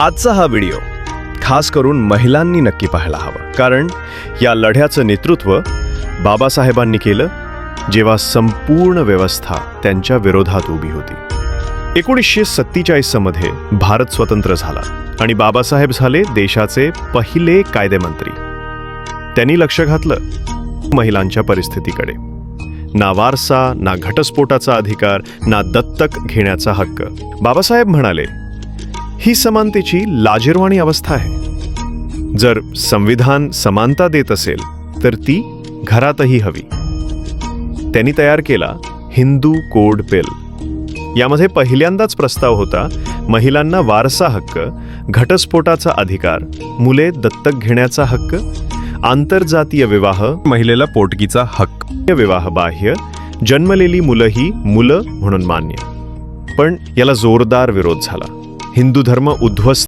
आजचा हा व्हिडिओ खास करून महिलांनी नक्की पाहायला हवा. कारण या लढ्याचं नेतृत्व बाबासाहेबांनी केलं जेव्हा संपूर्ण व्यवस्था त्यांच्या विरोधात उभी होती. एकोणीसशे सत्तेचाळीसमध्ये भारत स्वतंत्र झाला आणि बाबासाहेब झाले देशाचे पहिले कायदेमंत्री. त्यांनी लक्ष घातलं महिलांच्या परिस्थितीकडे. ना वारसा ना घटस्फोटाचा अधिकार ना दत्तक घेण्याचा हक्क. बाबासाहेब म्हणाले ही समानतेची लाजिरवाणी अवस्था आहे. जर संविधान समानता देत असेल तर ती घरातही हवी. त्यांनी तयार केला हिंदू कोड बिल यामध्ये पहिल्यांदाच प्रस्ताव होता महिलांना वारसा हक्क घटस्फोटाचा अधिकार मुले दत्तक घेण्याचा हक्क आंतरजातीय विवाह महिलेला पोटकीचा हक्क. विवाह बाह्य जन्मलेली मुलंही मुलं म्हणून मान्य. पण याला जोरदार विरोध झाला. हिंदू धर्म उद्ध्वस्त